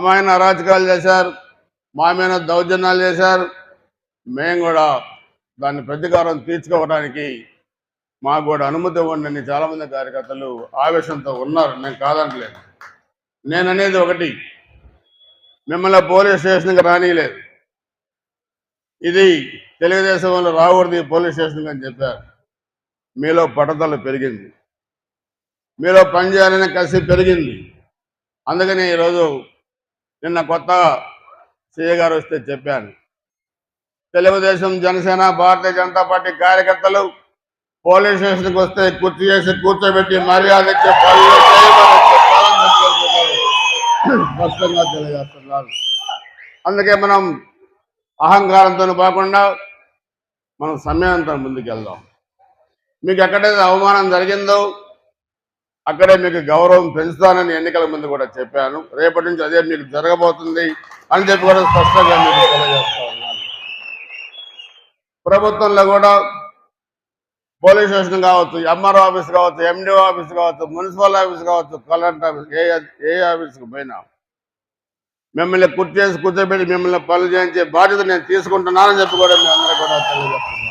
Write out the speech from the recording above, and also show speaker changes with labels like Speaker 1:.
Speaker 1: మా ఆయన అరాచకాలు చేశారు. మా మీద దౌర్జన్యాలు చేశారు. మేము కూడా దాన్ని ప్రతీకారం తీర్చుకోవడానికి మాకు కూడా అనుమతి ఇవ్వండి చాలామంది కార్యకర్తలు ఆవేశంతో ఉన్నారు. నేను కాదనట్లేదు నేను అనేది ఒకటి. మిమ్మల్ని పోలీస్ స్టేషన్కి రానియలేదు. ఇది తెలుగుదేశం వాళ్ళు రాకూడదు పోలీస్ స్టేషన్కి అని చెప్పారు. మీలో పట్టదలు పెరిగింది. మీలో పనిచేయాలనే కసి పెరిగింది. అందుకని ఈరోజు నిన్న కొత్త సీఏ గారు వస్తే చెప్పాను. తెలుగుదేశం జనసేన భారతీయ జనతా పార్టీ కార్యకర్తలు పోలీస్ స్టేషన్కి వస్తే కుర్చీ చేసి కూర్చోబెట్టి మర్యాద ఇచ్చే పనులు స్పష్టంగా తెలియజేస్తున్నారు. అందుకే మనం అహంకారంతో కాకుండా మనం సమయంతో ముందుకెళ్దాం. మీకు ఎక్కడైతే అవమానం జరిగిందో అక్కడే మీకు గౌరవం పెంచుతానని ఎన్నికల ముందు కూడా చెప్పాను. రేపటి నుంచి అదే మీకు జరగబోతుంది అని చెప్పి కూడా స్పష్టంగా మీకు తెలియజేస్తా ఉన్నాను. ప్రభుత్వంలో కూడా పోలీస్ స్టేషన్ కావచ్చు ఎంఆర్ఓ ఆఫీస్ కావచ్చు ఎండిఓ ఆఫీస్ కావచ్చు మున్సిపల్ ఆఫీస్ కావచ్చు కలెక్టర్ ఆఫీస్ ఏ ఏ ఆఫీస్కి పోయినా మిమ్మల్ని కుర్చేసి కూర్చోబెట్టి మిమ్మల్ని పనులు చేయించే బాధ్యత నేను తీసుకుంటున్నానని చెప్పి కూడా మీ అందరూ కూడా తెలియజేస్తున్నాను